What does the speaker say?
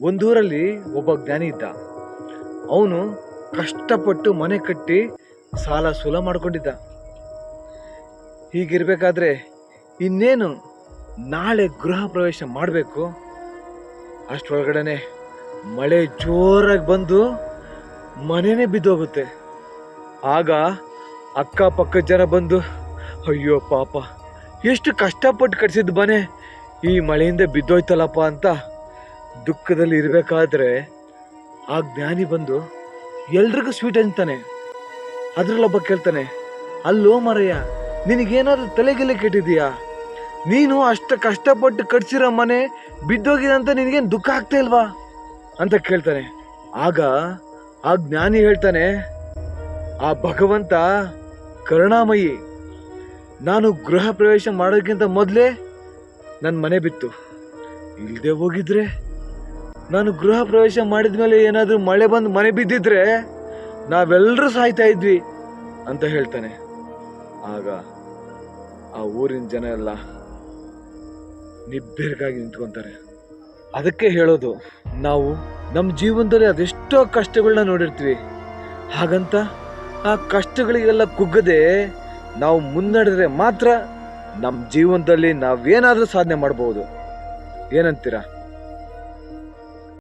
ಒಂದೂರಲ್ಲಿ ಒಬ್ಬ ಜ್ಞಾನಿ ಇದ್ದ. ಅವನು ಕಷ್ಟಪಟ್ಟು ಮನೆ ಕಟ್ಟಿ ಸಾಲ ಸೂಲ ಮಾಡಿಕೊಂಡಿದ್ದ. ಹೀಗಿರಬೇಕಾದ್ರೆ ಇನ್ನೇನು ನಾಳೆ ಗೃಹ ಪ್ರವೇಶ ಮಾಡಬೇಕು? ಅಷ್ಟರೊಳಗಡೆನೆ ಮಳೆ ಜೋರಾಗಿ ಬಂದು ಮನೆನೇ ಬಿದ್ದೋಗುತ್ತೆ. ಆಗ ಅಕ್ಕಪಕ್ಕ ಜನ ಬಂದು, ಅಯ್ಯೋ ಪಾಪ, ಎಷ್ಟು ಕಷ್ಟಪಟ್ಟು ಕಟ್ಸಿದ ಮನೆ, ಈ ಮಳೆಯಿಂದ ಬಿದ್ದೋಯ್ತಲ್ಲಪ್ಪ ಅಂತ ದುಃಖದಲ್ಲಿ ಇರಬೇಕಾದ್ರೆ ಆ ಜ್ಞಾನಿ ಬಂದು, ಎಲ್ರಿಗೂ ಸ್ವೀಟ್ ಅಂತಾನೆ. ಅದ್ರಲ್ಲೊಬ್ಬ ಕೇಳ್ತಾನೆ, ಅಲ್ಲೋ ಮರಯ್ಯ, ನಿನಗೇನಾದ್ರೂ ತಲೆಗೆಲೆ ಕೆಟ್ಟಿದೀಯಾ ನೀನು ಅಷ್ಟು ಕಷ್ಟಪಟ್ಟು ಕಟ್ಸಿರೋ ಮನೆ ಬಿದ್ದೋಗಿದೆ ಅಂತ ನಿನಗೇನು ದುಃಖ ಆಗ್ತಾ ಇಲ್ವಾ? ಅಂತ ಕೇಳ್ತಾನೆ. ಆಗ ಆ ಜ್ಞಾನಿ ಹೇಳ್ತಾನೆ, ಆ ಭಗವಂತ ಕರುಣಾಮಯಿ, ನಾನು ಗೃಹ ಪ್ರವೇಶ ಮಾಡೋದಕ್ಕಿಂತ ಮೊದಲೇ ನನ್ನ ಮನೆ ಬಿತ್ತು. ಇಲ್ಲದೆ ಹೋಗಿದ್ರೆ ನಾನು ಗೃಹ ಪ್ರವೇಶ ಮಾಡಿದ ಮೇಲೆ ಏನಾದರೂ ಮಳೆ ಬಂದು ಮನೆ ಬಿದ್ದಿದ್ರೆ ನಾವೆಲ್ಲರೂ ಸಾಯ್ತಾ ಇದ್ವಿ ಅಂತ ಹೇಳ್ತಾನೆ. ಆಗ ಆ ಊರಿನ ಜನ ಎಲ್ಲ ನಿಬ್ಬೆರಗಾಗಿ ನಿಂತ್ಕೊಂತಾರೆ. ಅದಕ್ಕೆ ಹೇಳೋದು, ನಾವು ನಮ್ಮ ಜೀವನದಲ್ಲಿ ಅದೆಷ್ಟೋ ಕಷ್ಟಗಳನ್ನ ನೋಡಿರ್ತೀವಿ. ಹಾಗಂತ ಆ ಕಷ್ಟಗಳಿಗೆಲ್ಲ ಕುಗ್ಗದೆ ನಾವು ಮುನ್ನಡೆದ್ರೆ ಮಾತ್ರ ನಮ್ಮ ಜೀವನದಲ್ಲಿ ನಾವೇನಾದರೂ ಸಾಧನೆ ಮಾಡ್ಬೋದು. ಏನಂತೀರಾ?